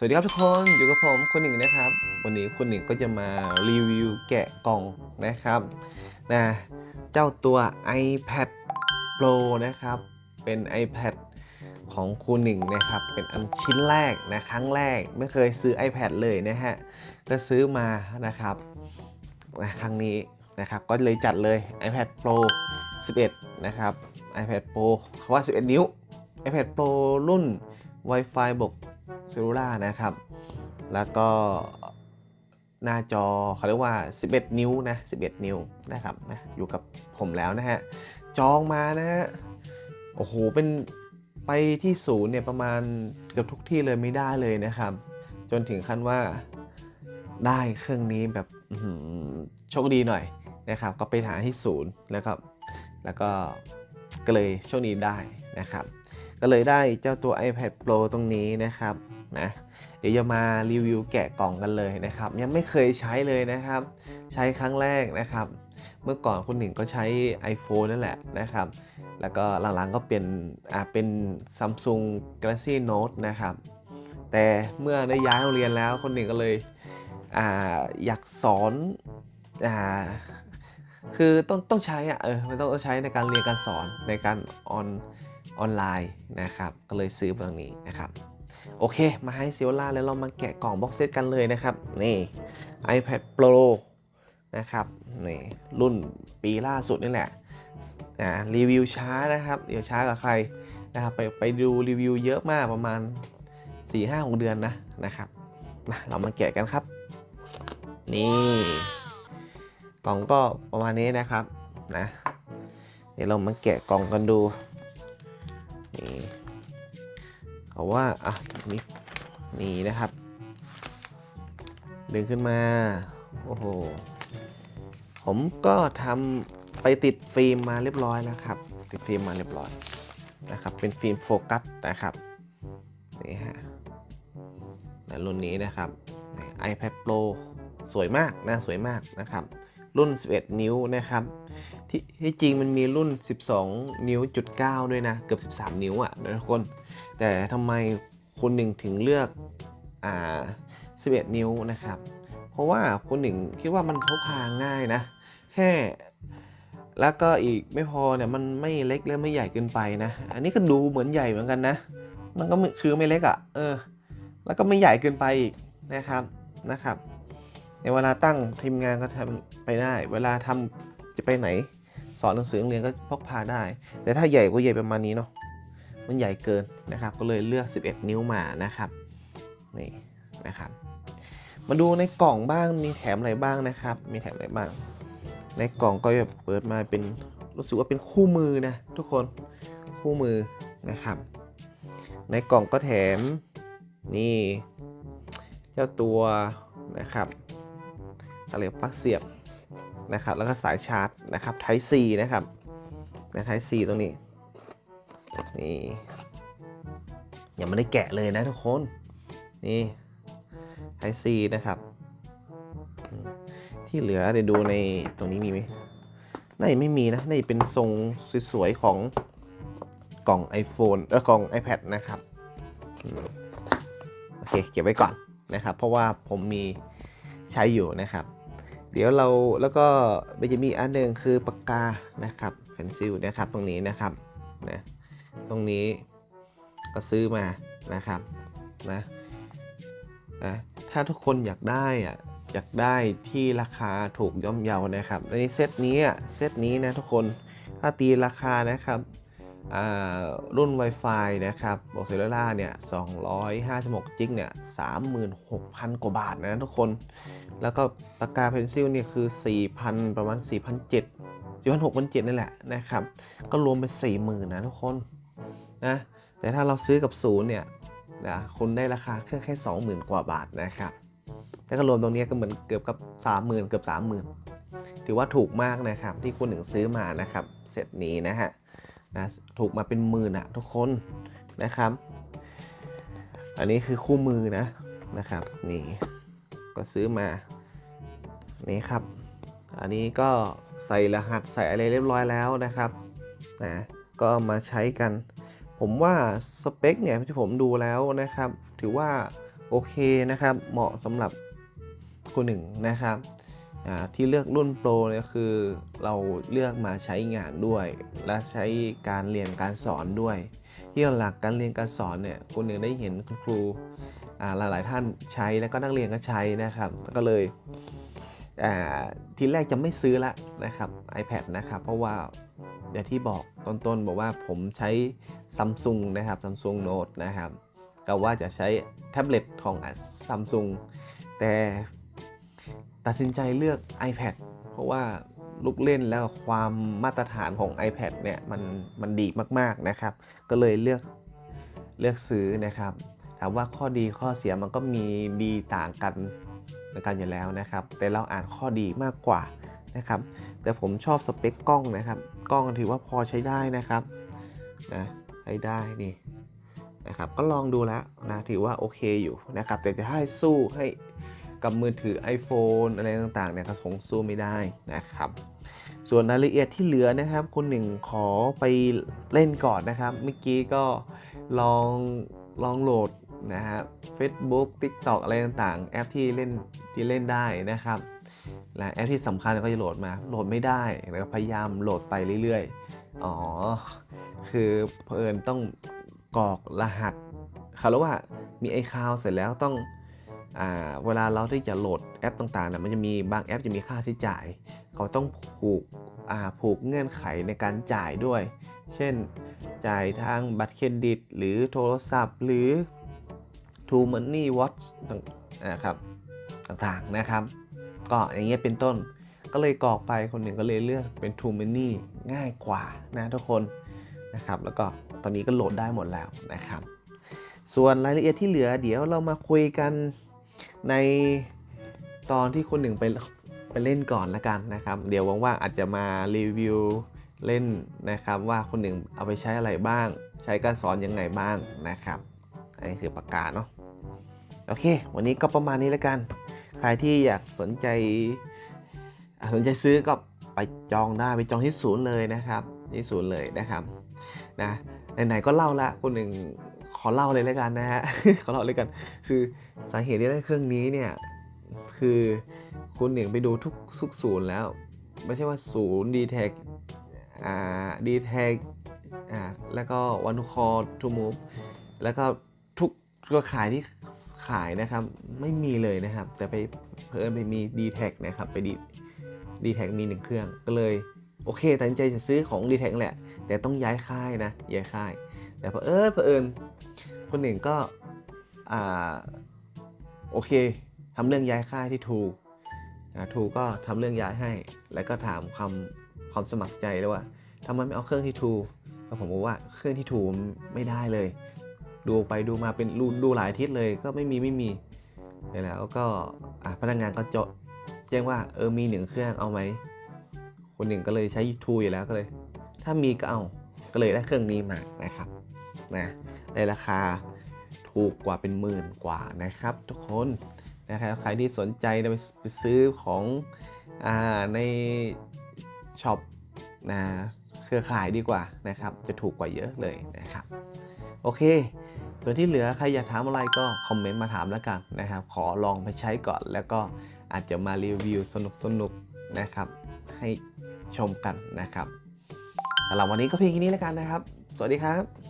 สวัสดีครับทุกคนอยู่กับผมคนหนึ่งนะครับ วันนี้คนหนึ่งก็จะมารีวิวแกะกล่องนะครับนะเจ้าตัว iPad Pro นะครับ เป็น iPad ของคุณหนึ่งนะครับ เป็นอันชิ้นแรกนะครั้งแรกไม่เคยซื้อ iPad เลยนะฮะก็ซื้อมานะครับนะครั้งนี้นะครับก็เลยจัดเลย iPad Pro 11 นะครับ iPad Pro เขาว่า 11 นิ้ว iPad Pro รุ่น Wi-Fi บวก เซลลูล่านะครับ แล้วก็หน้าจอเขาเรียกว่า 11 นิ้วนะ 11 นิ้วนะครับนะอยู่กับผมแล้วนะฮะ จองมานะฮะ โอ้โห เป็นไปที่ศูนย์เนี่ยประมาณเกือบทุกที่เลยไม่ได้เลยนะครับ จนถึงขั้นว่าได้เครื่องนี้แบบโชคดีหน่อยนะครับ ก็ไปหาที่ศูนย์แล้วก็แล้วก็ก็เลยโชคดีได้นะครับ ก็เลยได้เจ้าตัว iPad Pro ตรงนี้นะครับนะเดี๋ยวจะมารีวิวแกะกล่องกันเลยนะครับยังไม่เคยใช้เลยนะครับ ใช้ครั้งแรกนะครับ เมื่อก่อนคุณหนึ่งก็ใช้ iPhone นั่นแหละนะครับ แล้วก็หลังๆก็เปลี่ยนอ่าเป็น Samsung Galaxy Note นะครับ แต่เมื่อได้ย้ายโรงเรียนแล้วคนหนึ่งก็เลยอ่าอยากสอนอ่าคือต้องต้องใช้อะเออมันต้องใช้ในการเรียนการสอนในการออน ออนไลน์นะครับ ก็เลยซื้อมาตรงนี้นะครับโอเค มาให้ซิลล่าแล้วเรามาแกะกล่องบ็อกเซตกันเลยนะครับ นี่ iPad Pro นะครับ นี่ รุ่นปีล่าสุดนี่แหละอ่ารีวิวช้านะครับเดี๋ยวช้ากับใครนะครับ ไปไปดูรีวิวเยอะมากประมาณ 4 5 6เดือนนะนะครับมาเรามาแกะกันครับ นี่ กล่องก็ประมาณนี้นะครับนะเดี๋ยวเรามาแกะกล่องกันดู เขาว่าอะนี่นี่นะครับ ดึงขึ้นมา โอ้โห ผมก็ทำไปติดฟิล์มมาเรียบร้อยแล้วครับ ติดฟิล์มมาเรียบร้อยนะครับ เป็นฟิล์มโฟกัสนะครับ นี่ฮะในรุ่นนี้นะครับ iPad Pro สวยมากนะสวยมากนะครับ รุ่น 11 นิ้วนะครับ ที่ที่จริงมันมีรุ่น 12 นิ้วจุด9ด้วยนะ เกือบ 13 นิ้วอะ่ะนะทุกคน แต่ทำไมคนหนึ่งถึงเลือกอ่า11 นิ้วนะครับ เพราะว่าคนหนึ่งคิดว่ามันพกพาง่ายนะ แค่แล้วก็อีกไม่พอเนี่ยมันไม่เล็กและไม่ใหญ่เกินไปนะ อันนี้ก็ดูเหมือนใหญ่เหมือนกันนะ มันก็คือไม่เล็กอะ่ะ เออ แล้วก็ไม่ใหญ่เกินไปอีกนะครับนะครับ ในเวลาตั้งทีมงานก็ทำไปได้ เวลาทำจะไปไหน สอนหนังสือโรงเรียนก็พกพาได้ แต่ถ้าใหญ่ก็ใหญ่ประมาณนี้เนาะมันใหญ่เกินนะครับ ก็เลยเลือก 11 นิ้วมานะครับนี่นะครับมาดูในกล่องบ้างมีแถมอะไรบ้างนะครับ มีแถมอะไรบ้าง ในกล่องก็แบบเปิดมาเป็นรู้สึกว่าเป็นคู่มือนะทุกคนคู่มือนะครับ ในกล่องก็แถมนี่ เจ้าตัวนะครับอะไรปลั๊กเสียบ นะครับแล้วก็สายชาร์จนะครับ Type C นะครับนะ Type C ตรงนี้นี่ยังไม่ได้แกะเลยนะทุกคนนี่ Type C นะครับที่เหลือเดี๋ยวดูในตรงนี้มีไหมน่าจะไม่มีนะน่าจะเป็นทรงสวยๆของกล่อง iPhone เออกล่อง iPad นะครับโอเคเก็บไว้ก่อนนะครับ เพราะว่าผมมีใช้อยู่นะครับ ดี๋ยวเราแล้วก็มันจะมีอันหนึ่งคือปากกานะครับเพนซิลนะครับตรงนี้นะครับนะตรงนี้ก็ซื้อมานะครับนะนะถ้าทุกคนอยากได้อะอยากได้ที่ราคาถูกย่อมเยานะครับในเซตนี้เซตนี้นะทุกคนถ้าตีราคานะครับอ่ารุ่น Wi-Fi นะครับบอกเซลล่าเนี่ย256จิกเนี่ย36,000 กว่าบาทนะทุกคน แล้วก็ปากกาเพนซิลเนี่ยคือ 4,000 ประมาณ 4,700 4,600นี่แหละนะครับ ก็รวมเป็น 40,000นะทุกคนนะ แต่ถ้าเราซื้อกับศูนย์เนี่ยนะคุณได้ราคาเครื่องแค่ 20,000 กว่าบาทนะครับ แล้วก็รวมตรงนี้ก็เหมือนเกือบกับ 30,000 เกือบ 30,000 ถือว่าถูกมากนะครับที่คุณหนึ่งซื้อมานะครับเซตนี้นะฮะนะถูกมาเป็นหมื่นอะทุกคนนะครับ อันนี้คือคู่มือนะนะครับนี่ ก็ซื้อมานี่ครับ อันนี้ก็ใส่รหัสใส่อะไรเรียบร้อยแล้วนะครับนะก็มาใช้กัน ผมว่าสเปคเนี่ยที่ผมดูแล้วนะครับ ถือว่าโอเคนะครับ เหมาะสำหรับคนหนึ่งนะครับที่เลือกรุ่นโปรเนี่ยคือเราเลือกมาใช้งานด้วย และใช้การเรียนการสอนด้วย ที่หลักการเรียนการสอนเนี่ยคนหนึ่งได้เห็นคุณครู หลายๆท่านใช้แล้วก็นักเรียนก็ใช้นะครับก็เลยทีแรกจะไม่ซื้อละนะครับ iPad นะครับเพราะว่าอย่างที่บอกต้นๆบอกว่าผมใช้ซัมซุงนะครับ Samsung Note นะครับก็ว่าจะใช้แท็บเล็ตของซัมซุงแต่ตัดสินใจเลือก iPad เพราะว่าลูกเล่นแล้วความมาตรฐานของ iPad เนี่ยมันมันดีมากๆนะครับ ก็เลยเลือกเลือกซื้อนะครับ ถามว่าข้อดีข้อเสียมันก็มีดีต่างกันเหมือนกันอยู่แล้วนะครับ แต่เราอ่านข้อดีมากกว่านะครับ แต่ผมชอบสเปคกล้องนะครับ กล้องถือว่าพอใช้ได้นะครับนะใช้ได้นี่นะครับก็ลองดูแล้วนะถือว่าโอเคอยู่นะครับ แต่จะให้สู้ให้กับมือถือ iPhone อะไรต่างๆเนี่ยก็คงสู้ไม่ได้นะครับ ส่วนรายละเอียดที่เหลือนะครับคุณหนึ่งขอไปเล่นก่อนนะครับ เมื่อกี้ก็ลองลองโหลด นะฮะ Facebook TikTok อะไรต่างๆ แอปที่เล่นที่เล่นได้นะครับและแอปที่สำคัญก็จะโหลดมาโหลดไม่ได้แล้วก็พยายามโหลดไปเรื่อยๆ อ๋อ คือเผอิญต้องกรอกรหัสเขาเรียกว่ามีไอคาวเสร็จแล้วต้องอ่าเวลาเราที่จะโหลดแอปต่างๆนะมันจะมีบางแอปจะมีค่าใช้จ่าย เขาต้องผูกอ่าผูกเงื่อนไขในการจ่ายด้วย เช่น จ่ายทางบัตรเครดิต หรือโทรศัพท์หรือ True Money Watch ต่างนะครับต่างๆนะครับ ก็อย่างเงี้ยเป็นต้น ก็เลยกรอกไปคนหนึ่งก็เลยเลือกเป็น True Money ง่ายกว่านะทุกคนนะครับ แล้วก็ตอนนี้ก็โหลดได้หมดแล้วนะครับ ส่วนรายละเอียดที่เหลือเดี๋ยวเรามาคุยกันในตอนที่คนหนึ่งไปไปเล่นก่อนละกันนะครับ เดี๋ยวว่างๆอาจจะมารีวิวเล่นนะครับว่าคนหนึ่งเอาไปใช้อะไรบ้าง ใช้การสอนยังไงบ้างนะครับอันนี้คือประกาศเนาะ โอเค วันนี้ก็ประมาณนี้แล้วกัน ใครที่อยากสนใจ สนใจซื้อก็ไปจองได้ไปจองที่ศูนย์เลยนะครับที่ศูนย์เลยนะครับนะไหนๆก็เล่าละคนหนึ่งขอเล่าเลยแล้วกันนะฮะขอเล่าเลยกัน คือสาเหตุที่ได้เครื่องนี้เนี่ยคือคุณหนึ่งไปดูทุกทุกศูนย์แล้ว ไม่ใช่ว่าศูนย์ดีแท็กอ่าดีแท็กอ่าแล้วก็วันคอทูมูฟแล้วก็ทุกเครือข่ายที่ ขายนะครับ ไม่มีเลยนะครับ แต่ไปเพิ่มไปมี d t แทนะครับไปดีดีแทมีหนึ่งเครื่องก็เลยโอเคตัดสินใจจะซื้อของ d t แทแหละ แต่ต้องย้ายค่ายนะย้ายค่าย แต่พอเออเผอิญคนหนึ่งก็อ่าโอเคทำเรื่องย้ายค่ายที่ถูกถูกก็ทำเรื่องย้ายให้ แล้วก็ถามความความสมัครใจเลยว่าทำไมไม่เอาเครื่องที่ถูกก็ผมบอกว่าเครื่องที่ถูกไม่ได้เลย ดูไปดูมาเป็นดูดูหลายทิตย์เลยก็ไม่มีไม่มีเสร็จแล้วก็อะพนักงานก็จะแจ้งว่าเออมีหนึ่งเครื่องเอาไหมคนหนึ่งก็เลยใช้ทูอยู่แล้วก็เลย ถ้ามีก็เอาก็เลยได้เครื่องนี้มานะครับนะในราคาถูกกว่าเป็นหมื่นกว่านะครับ ทุกคนนะครับใครที่สนใจไปไปซื้อของอ่าในช็อปนะเครือข่ายดีกว่านะครับ จะถูกกว่าเยอะเลยนะครับ โอเค ส่วนที่เหลือใครอยากถามอะไรก็คอมเมนต์มาถามแล้วกันนะครับ ขอลองไปใช้ก่อน แล้วก็อาจจะมารีวิวสนุกๆนะครับ ให้ชมกันนะครับสำหรับวันนี้ก็เพียงแค่นี้แล้วกันนะครับ สวัสดีครับ